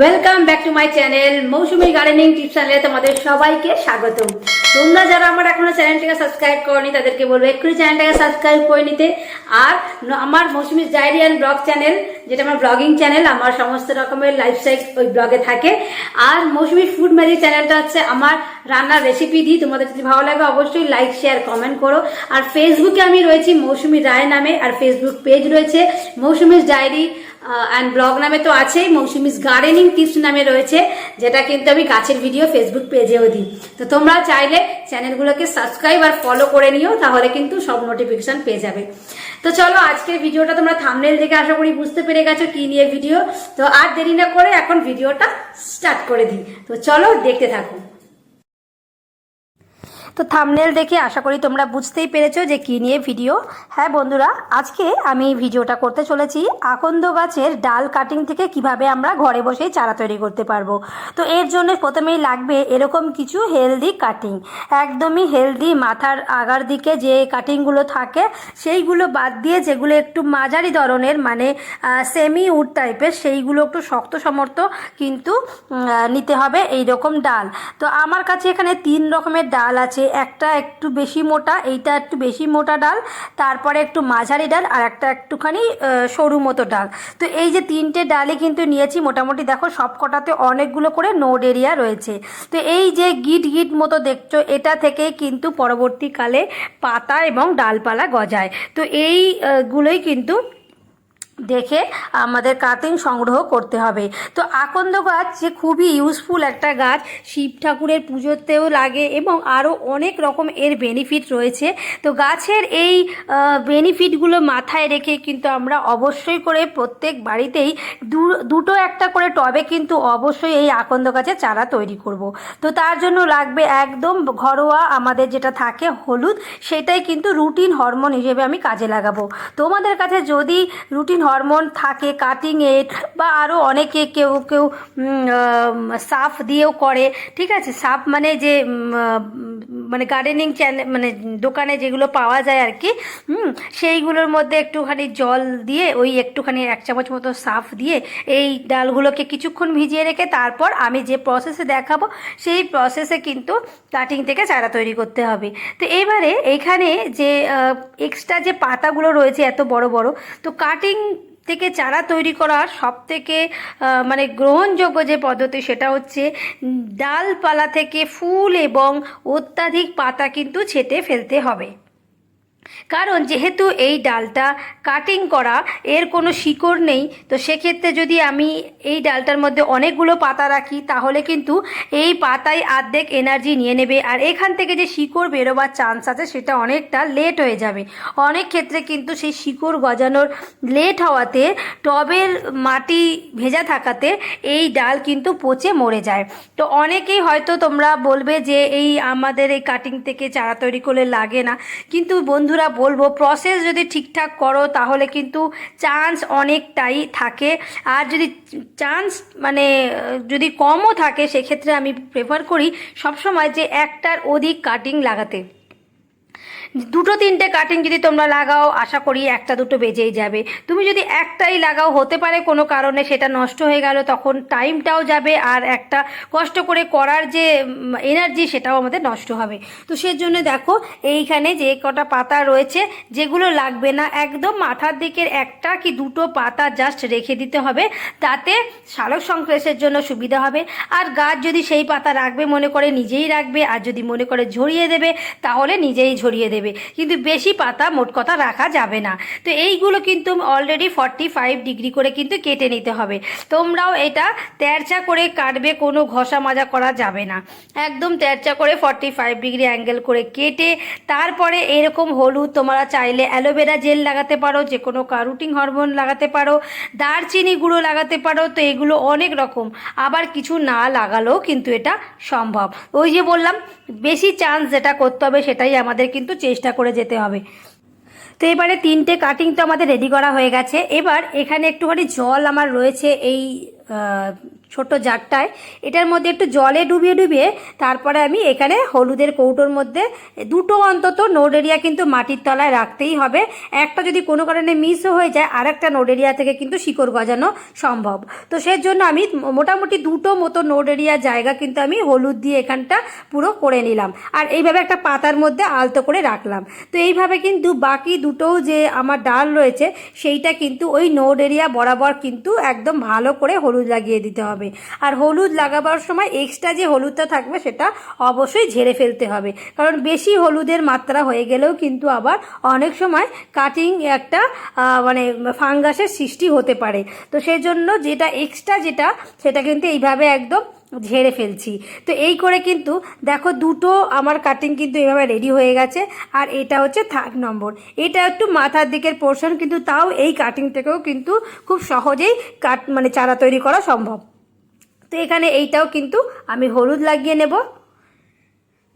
Welcome back to my channel Mousumi gardening tips চ্যানেলে তোমাদের সবাইকে স্বাগত তোমরা যারা আমার এখনও চ্যানেলটাকে সাবস্ক্রাইব করনি, তাদেরকে বলব এক্ষুনি চ্যানেলটাকে সাবস্ক্রাইব করে নিতে। আর আমার Mousumi diary and blog channel যেটা আমার ব্লগিং চ্যানেল আমার সমস্ত রকমের লাইফস্টাইল ওই ব্লগে থাকে। আর মৌসুমি ফুড ম্যাজিক চ্যানেলটা হচ্ছে আমার রান্নার রেসিপি দিই তোমাদের যদি ভালো লাগে অবশ্যই লাইক শেয়ার কমেন্ট করো। আর ফেসবুকে আমি রয়েছি মৌসুমি রায় নামে, আর ফেসবুক পেজ রয়েছে মৌসুমিস ডায়েরি অ্যান্ড ব্লগ নামে তো আছেই। মৌসুমিস গার্ডেনিং টিপস নামে রয়েছে, যেটা কিন্তু আমি গাছের ভিডিও ফেসবুক পেজেও দিই তো তোমরা চাইলে চ্যানেলগুলোকে সাবস্ক্রাইব আর ফলো করে নিও, তাহলে কিন্তু সব নোটিফিকেশান পেয়ে যাবে। তো চলো, আজকের ভিডিওটা তোমরা থামনেল দেখে আশা করি বুঝতে পেরে গেছো কি নিয়ে ভিডিও তো আর দেরি না করে এখন ভিডিওটা স্টার্ট করে দিই। তো চলো, দেখতে থাকো। তো থামনেল দেখে আশা করি তোমরা বুঝতেই পেরেছ যে কী নিয়ে ভিডিও হ্যাঁ বন্ধুরা, আজকে আমি ভিডিওটা করতে চলেছি আকন্দ গাছের ডাল কাটিং থেকে কীভাবে আমরা ঘরে বসেই চারা তৈরি করতে পারব। তো এর জন্য প্রথমেই লাগবে এরকম কিছু হেলদি কাটিং একদমই হেলদি মাথার আগার দিকে যে কাটিংগুলো থাকে, সেইগুলো বাদ দিয়ে যেগুলো একটু মাঝারি ধরনের মানে সেমি উড টাইপের সেইগুলো একটু শক্ত সমর্থ কিন্তু নিতে হবে এই রকম ডাল। তো আমার কাছে এখানে তিন রকমের ডাল আছে। একটা একটু বেশি মোটা, এইটা একটু বেশি মোটা ডাল, তারপরে একটু মাঝারি ডাল, আর একটা একটুখানি সরু মতো ডাল। তো এই যে তিনটে ডালই কিন্তু নিয়েছি, মোটামুটি দেখো সব কটাতে অনেকগুলো করে নোড এরিয়া রয়েছে। তো এই যে গিট গিট মতো দেখছ, এটা থেকেই কিন্তু পরবর্তীকালে পাতা এবং ডালপালা গজায়। তো এইগুলোই কিন্তু দেখে আমাদের কাটিং সংগ্রহ করতে হবে। তো আকন্দ গাছ যে খুবই ইউজফুল একটা গাছ, শিব ঠাকুরের পুজোতেও লাগে এবং আরও অনেক রকম এর বেনিফিট রয়েছে। তো গাছের এই বেনিফিটগুলো মাথায় রেখে কিন্তু আমরা অবশ্যই করে প্রত্যেক বাড়িতেই দুটো একটা করে টবে কিন্তু অবশ্যই এই আকন্দ গাছের চারা তৈরি করব। তো তার জন্য লাগবে একদম ঘরোয়া আমাদের যেটা থাকে হলুদ, সেটাই কিন্তু রুটিন হরমোন হিসেবে আমি কাজে লাগাবো। তোমাদের কাছে যদি রুটিন হরমোন থাকে কাটিং এড বা আরও অনেকে কেউ কেউ উম, আহ, সাফ দিয়েও করে ঠিক আছে? সাফ মানে যে উম, আহ, মানে গার্ডেনিং চ্যানেল মানে দোকানে যেগুলো পাওয়া যায় আর কি, হুম, সেইগুলোর মধ্যে একটুখানি জল দিয়ে, ওই একটুখানি এক চামচ মতো সাফ দিয়ে এই ডালগুলোকে কিছুক্ষণ ভিজিয়ে রেখে তারপর আমি যে প্রসেসে দেখাবো, সেই প্রসেসে কিন্তু কাটিং থেকে চারা তৈরি করতে হবে। তো এবারে এইখানে যে এক্সট্রা যে পাতাগুলো রয়েছে এত বড় বড়, তো কাটিং থেকে চারা তৈরি করার সব থেকে মানে গ্রহণযোগ্য যে পদ্ধতি সেটা হচ্ছে ডালপালা থেকে ফুল এবং অত্যাধিক পাতা কিন্তু ছেটে ফেলতে হবে। কারণ যেহেতু এই ডালটা কাটিং করা, এর কোনো শিকড় নেই, তো সেক্ষেত্রে যদি আমি এই ডালটার মধ্যে অনেকগুলো পাতা রাখি, তাহলে কিন্তু এই পাতায় আর্ধেক এনার্জি নিয়ে নেবে। আর এখান থেকে যে শিকড় বেরোবার চান্স আছে, সেটা অনেকটা লেট হয়ে যাবে। অনেক ক্ষেত্রে কিন্তু সেই শিকড় গজানোর লেট হওয়াতে, টবের মাটি ভেজা থাকাতে এই ডাল কিন্তু পচে মরে যায়। তো অনেকেই হয়তো তোমরা বলবে যে, এই আমাদের এই কাটিং থেকে চারা তৈরি করলে লাগে না। কিন্তু বন্ধুরা বলব প্রসেস যদি ঠিকঠাক করো তাহলে কিন্তু চান্স অনেকটাই থাকে। আর যদি চান্স মানে যদি কমও থাকে, সেক্ষেত্রে আমি প্রেফার করি সবসময় যে একটার অধিক কাটিং লাগাতে। দুটো তিনটে কাটিং যদি তোমরা লাগাও, আশা করি একটা দুটো বেজেই যাবে। তুমি যদি একটাই লাগাও, হতে পারে কোনো কারণে সেটা নষ্ট হয়ে গেল, তখন টাইমটাও যাবে আর একটা কষ্ট করে করার যে এনার্জি সেটাও আমাদের নষ্ট হবে। তো সেজন্য দেখো, এইখানে যে কটা পাতা রয়েছে, যেগুলো লাগবে না, একদম মাথার দিকের একটা কি দুটো পাতা জাস্ট রেখে দিতে হবে। তাতে সালোক সংশ্লেষের জন্য সুবিধা হবে। আর গাছ যদি সেই পাতা রাখবে, মনে করে নিজেই রাখবে, আর যদি মনে করে ঝরিয়ে দেবে, তাহলে নিজেই ঝরিয়ে দেবে। কিন্তু বেশি পাতা মোট কথা রাখা যাবে না। তো এইগুলো কিন্তু অলরেডি ফর্টি ফাইভ ডিগ্রি করে কিন্তু কেটে নিতে হবে। তোমরাও এটা তেরচা করে কাটবে, কোনো ঘষা মাজা করা যাবে না। একদম তেরচা করে ফর্টি ফাইভ ডিগ্রি অ্যাঙ্গেল করে কেটে, তারপরে এরকম হলুদ তোমরা চাইলে অ্যালোভেরা জেল লাগাতে পারো যে কোনো কারুটিং হরমোন লাগাতে পারো, দারচিনি গুঁড়ো লাগাতে পারো, তো এগুলো অনেক রকম। আবার কিছু না লাগালেও কিন্তু এটা সম্ভব। ওই যে বললাম, বেশি চান্স যেটা করতে হবে সেটাই আমাদের কিন্তু চেষ্টা করে যেতে হবে। তো এবারে তিনটে কাটিং তো আমাদের রেডি করা হয়ে গেছে। এবার এখানে একটুখানি জল আমার রয়েছে এই ছোট জারটায়। এটার মধ্যে একটু জলে ডুবিয়ে ডুবিয়ে তারপরে আমি এখানে হলুদের কৌটোর মধ্যে দুটো অন্তত নোড এরিয়া কিন্তু মাটির তলায় রাখতেই হবে। একটা যদি কোনো কারণে মিসও হয়ে যায়, আরেকটা নোড এরিয়া থেকে কিন্তু শিকড় গজানো সম্ভব। তো সেই জন্য আমি মোটামুটি দুটো মতো নোড এরিয়া জায়গা কিন্তু আমি হলুদ দিয়ে এখানটা পুরো করে নিলাম। আর এইভাবে একটা পাতার মধ্যে আলতো করে রাখলাম। তো এইভাবে কিন্তু বাকি দুটোও যে আমার ডাল রয়েছে, সেইটা কিন্তু ওই নোড এরিয়া বরাবর কিন্তু একদম ভালো করে হলুদ লাগিয়ে দিতে হবে। আর হলুদ লাগাবার সময় এক্সট্রা যে হলুদটা থাকবে সেটা অবশ্যই ঝেড়ে ফেলতে হবে। কারণ বেশি হলুদের মাত্রা হয়ে গেলেও কিন্তু আবার অনেক সময় কাটিং একটা মানে ফাঙ্গাসের সৃষ্টি হতে পারে। তো সেই জন্য যেটা এক্সট্রা যেটা, সেটা কিন্তু এইভাবে একদম ঝেড়ে ফেলছি। তো এই করে কিন্তু দেখো দুটো আমার কাটিং কিন্তু এভাবে রেডি হয়ে গেছে। আর এটা হচ্ছে থার্ড নম্বর। এটা একটু মাথার দিকের পোর্শন কিন্তু তাও এই কাটিং থেকেও কিন্তু খুব সহজেই কাট মানে চারা তৈরি করা সম্ভব। তো এখানে এইটাও কিন্তু আমি হলুদ লাগিয়ে নেব।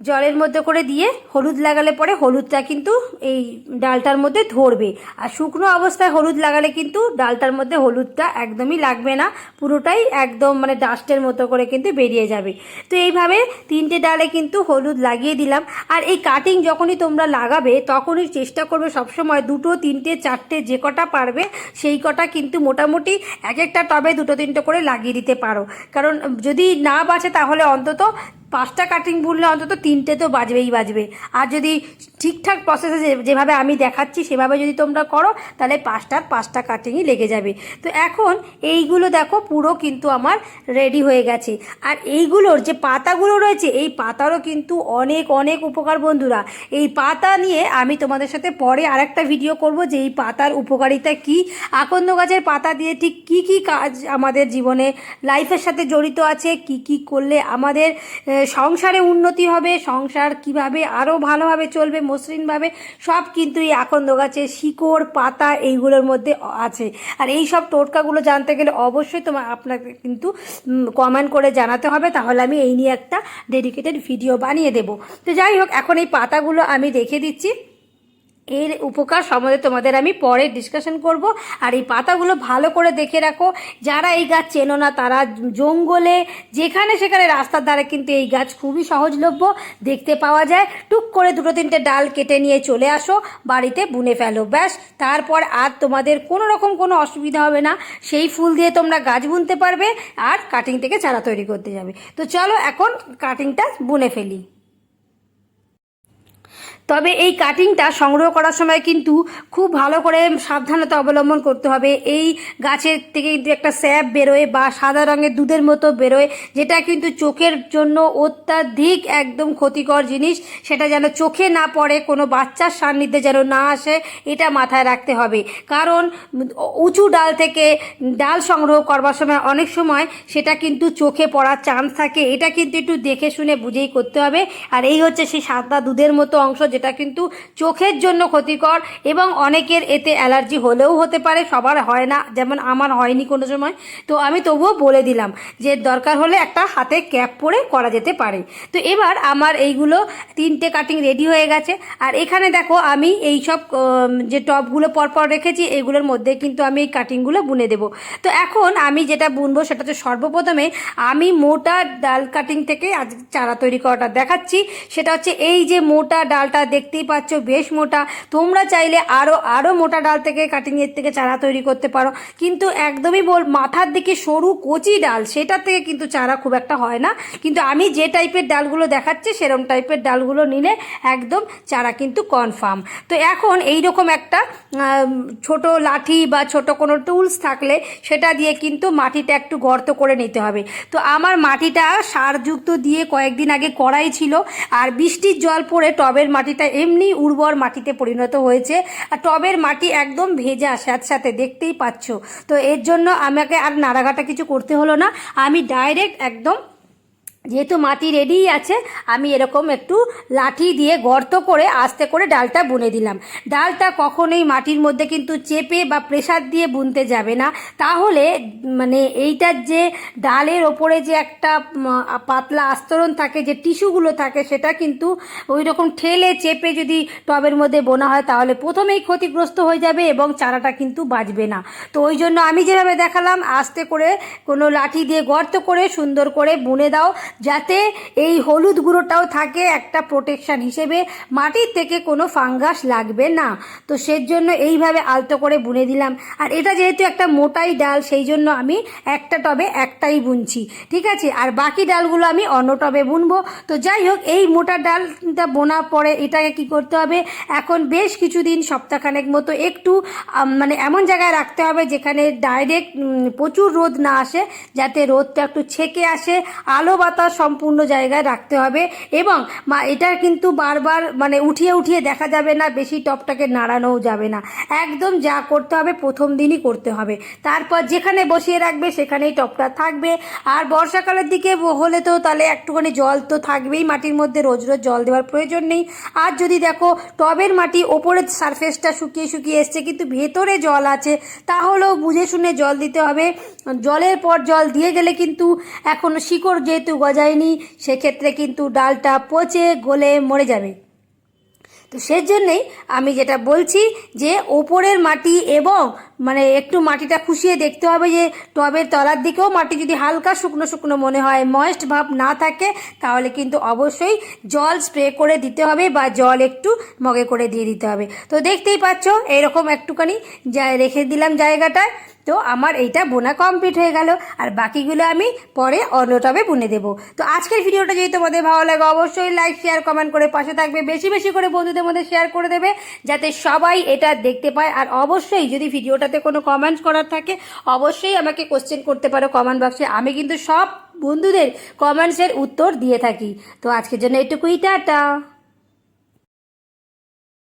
জলের মধ্যে করে দিয়ে হলুদ লাগালে পরে হলুদটা কিন্তু এই ডালটার মধ্যে ধরবে। আর শুকনো অবস্থায় হলুদ লাগালে কিন্তু ডালটার মধ্যে হলুদটা একদমই লাগবে না। পুরোটাই একদম মানে ডাস্টের মতো করে কিন্তু বেরিয়ে যাবে। তো এইভাবে তিনটে ডালে কিন্তু হলুদ লাগিয়ে দিলাম। আর এই কাটিং যখনই তোমরা লাগাবে, তখনই চেষ্টা করবে সবসময় দুটো, তিনটে, চারটে যে কটা পারবে, সেই কটা কিন্তু মোটামুটি এক একটা টবে দুটো, তিনটে করে লাগিয়ে দিতে পারো। কারণ যদি না বাঁচে তাহলে অন্তত পাঁচটা কাটিং বুনলে অন্তত তিনটে তো বাজবেই বাজবে। আর যদি ঠিকঠাক প্রসেসে যেভাবে আমি দেখাচ্ছি, সেভাবে যদি তোমরা করো, তাহলে পাঁচটার পাঁচটা কাটিংই লেগে যাবে। তো এখন এইগুলো দেখো, পুরো কিন্তু আমার রেডি হয়ে গেছে। আর এইগুলোর যে পাতাগুলো রয়েছে, এই পাতারও কিন্তু অনেক অনেক উপকার বন্ধুরা। এই পাতা নিয়ে আমি তোমাদের সাথে পরে আরেকটা ভিডিও করব, যে এই পাতার উপকারিতা কি, আকন্দ গাছের পাতা দিয়ে ঠিক কি কি কাজ আমাদের জীবনে লাইফের সাথে জড়িত আছে, কি কি করলে আমাদের সংসারে উন্নতি হবে, সংসার কীভাবে আরও ভালোভাবে চলবে, মসৃণভাবে, সব কিন্তু এই আকন্দ গাছের শিকড়, পাতা এইগুলোর মধ্যে আছে। আর এই সব টোটকাগুলো জানতে গেলে অবশ্যই তোমার আপনাকে কিন্তু কমেন্ট করে জানাতে হবে। তাহলে আমি এই নিয়ে একটা ডেডিকেটেড ভিডিও বানিয়ে দেব। তো যাই হোক, এখন এই পাতাগুলো আমি রেখে দিচ্ছি। এর উপকার সম্বন্ধে তোমাদের আমি পরে ডিসকাশন করব। আর এই পাতাগুলো ভালো করে দেখে রাখো। যারা এই গাছ চেনো না, তারা জঙ্গলে, যেখানে সেখানে রাস্তার ধারে কিন্তু এই গাছ খুবই সহজলভ্য দেখতে পাওয়া যায়। টুক করে দুটো তিনটে ডাল কেটে নিয়ে চলে আসো, বাড়িতে বুনে ফেলো। ব্যাস, তারপর আর তোমাদের কোনো রকম কোনো অসুবিধা হবে না। সেই ফুল দিয়ে তোমরা গাছ বুনতে পারবে, আর কাটিং থেকে চারা তৈরি করতে যাবে। তো চলো এখন কাটিংটা বুনে ফেলি। তবে এই কাটিংটা সংগ্রহ করার সময় কিন্তু খুব ভালো করে সাবধানতা অবলম্বন করতে হবে। এই গাছের থেকে কিন্তু একটা স্যাপ বেরোয় বা সাদা রঙের দুধের মতো বেরোয়, যেটা কিন্তু চোখের জন্য অত্যাধিক একদম ক্ষতিকর জিনিস। সেটা যেন চোখে না পড়ে, কোনো বাচ্চার সান্নিধ্যে যেন না আসে, এটা মাথায় রাখতে হবে। কারণ উঁচু ডাল থেকে ডাল সংগ্রহ করবার সময় অনেক সময় সেটা কিন্তু চোখে পড়ার চান্স থাকে। এটা কিন্তু একটু দেখে শুনে বুঝেই করতে হবে। আর এই হচ্ছে সেই সাদা দুধের মতো অংশ যেটা কিন্তু চোখের জন্য ক্ষতিকর এবং অনেকের এতে অ্যালার্জি হলেও হতে পারে, সবার হয় না, যেমন আমার হয়নি কোনো সময়। তো আমি তবুও বলে দিলাম যে দরকার হলে একটা হাতে ক্যাপ পরে করা যেতে পারে। তো এবার আমার এইগুলো তিনটে কাটিং রেডি হয়ে গেছে। আর এখানে দেখো আমি এই সব যে টপগুলো পরপর রেখেছি, এগুলোর মধ্যে কিন্তু আমি এই কাটিংগুলো বুনে দেবো। তো এখন আমি যেটা বুনবো সেটা হচ্ছে সর্বপ্রথমে আমি মোটা ডাল কাটিং থেকে আজ চারা তৈরি করাটা দেখাচ্ছি। সেটা হচ্ছে এই যে মোটা ডালটা দেখতেই পাচ্ছ বেশ মোটা। তোমরা চাইলে আরও আরও মোটা ডাল থেকে কাটিংয়ের থেকে চারা তৈরি করতে পারো। কিন্তু একদমই বল, মাথার দিকে সরু কচি ডাল, সেটার থেকে কিন্তু চারা খুব একটা হয় না। কিন্তু আমি যে টাইপের ডালগুলো দেখাচ্ছি সেরকম টাইপের ডালগুলো নিলে একদম চারা কিন্তু কনফার্ম তো এখন এই রকম একটা ছোট লাঠি বা ছোট কোনো টুলস থাকলে সেটা দিয়ে কিন্তু মাটিটা একটু গর্ত করে নিতে হবে। তো আমার মাটিটা সারযুক্ত দিয়ে কয়েকদিন আগে করাই ছিল, আর বৃষ্টির জল পড়ে টবের মাটিটা এমনি উর্বর মাটিতে পরিণত হয়েছে আর টবের মাটি একদম ভেজা সাথে সাথে দেখতেই পাচ্ছ। তো এর জন্য আমাকে আর নাড়াঘাটা কিছু করতে হলো না। আমি ডাইরেক্ট একদম যেহেতু মাটি রেডিই আছে, আমি এরকম একটু লাঠি দিয়ে গর্ত করে, আস্তে করে ডালটা বুনে দিলাম। ডালটা কখনোই মাটির মধ্যে কিন্তু চেপে বা প্রেসার দিয়ে বুনতে যাবে না। তাহলে মানে এইটার যে ডালের ওপরে যে একটা পাতলা আস্তরণ থাকে, যে টিস্যুগুলো থাকে, সেটা কিন্তু ওই রকম ঠেলে চেপে যদি টবের মধ্যে বোনা হয়, তাহলে প্রথমেই ক্ষতিগ্রস্ত হয়ে যাবে এবং চারাটা কিন্তু বাঁচবে না। তো ওই জন্য আমি যেভাবে দেখালাম, আস্তে করে কোনো লাঠি দিয়ে গর্ত করে সুন্দর করে বুনে দাও। যাতে এই হলুদ গুঁড়োটাও থাকে একটা প্রোটেকশান হিসেবে। মাটির থেকে কোনো ফাঙ্গাস লাগবে না। তো সের জন্য এইভাবে আলতো করে বুনে দিলাম। আর এটা যেহেতু একটা মোটাই ডাল সেই জন্য আমি একটা টবে একটাই বুনছি। ঠিক আছে? আর বাকি ডালগুলো আমি অন্য টবে বুনবো। তো যাই হোক, এই মোটা ডালটা বোনার পরে এটাকে কি করতে হবে? এখন বেশ কিছুদিন, সপ্তাহখানেক মতো একটু মানে এমন জায়গায় রাখতে হবে যেখানে ডাইরেক্ট প্রচুর রোদ না আসে, যাতে রোদটা একটু ছেকে আসে। আলো বাতাস সম্পূর্ণ জায়গায় রাখতে হবে এবং মা, এটা কিন্তু বারবার মানে উঠিয়ে উঠিয়ে দেখা যাবে না, বেশি টপটাকে নাড়ানোও যাবে না। একদম যা করতে হবে প্রথম দিনই করতে হবে। তারপর যেখানে বসিয়ে রাখবে সেখানেই টপটা থাকবে। আর বর্ষাকালের দিকে হলে তো তাহলে একটুখানি জল তো থাকবেই মাটির মধ্যে, রোজ রোজ জল দেওয়ার প্রয়োজন নেই। আর যদি দেখো টবের মাটি ওপরের সারফেসটা শুকিয়ে শুকিয়ে এসছে, কিন্তু ভেতরে জল আছে, তাহলেও বুঝে শুনে জল দিতে হবে। জলের পর জল দিয়ে গেলে কিন্তু এখন শিকড় যেহেতু গজায়নি সেক্ষেত্রে কিন্তু ডালটা পচে গলে মরে যাবে। তো সেজন্যই আমি যেটা বলছি যে ওপরের মাটি এবং মানে একটু মাটিটা খুশিয়ে দেখতে হবে যে টবের তলার দিকেও মাটি যদি হালকা শুকনো শুকনো মনে হয় ময়েস্ট ভাব না থাকে, তাহলে কিন্তু অবশ্যই জল স্প্রে করে দিতে হবে বা জল একটু মগে করে দিয়ে দিতে হবে। তো দেখতেই পাচ্ছ এরকম একটুখানি যা রেখে দিলাম জায়গাটায়। তো আমার এইটা বোনা কমপ্লিট হয়ে গেল। আর বাকিগুলো আমি পরে অন্য টবে বুনে দেবো। তো আজকের ভিডিওটা যদি তোমাদের ভালো লাগে, অবশ্যই লাইক শেয়ার কমেন্ট করে পাশে থাকবে। বেশি বেশি করে বন্ধুদের মধ্যে শেয়ার করে দেবে, যাতে সবাই এটা দেখতে পায়। আর অবশ্যই যদি ভিডিওটাতে কোনো কমেন্টস করার থাকে, অবশ্যই আমাকে কোশ্চেন করতে পারো কমেন্ট বক্সে আমি কিন্তু সব বন্ধুদের কমেন্টসের উত্তর দিয়ে থাকি। তো আজকের জন্য এটুকুই, টাটা।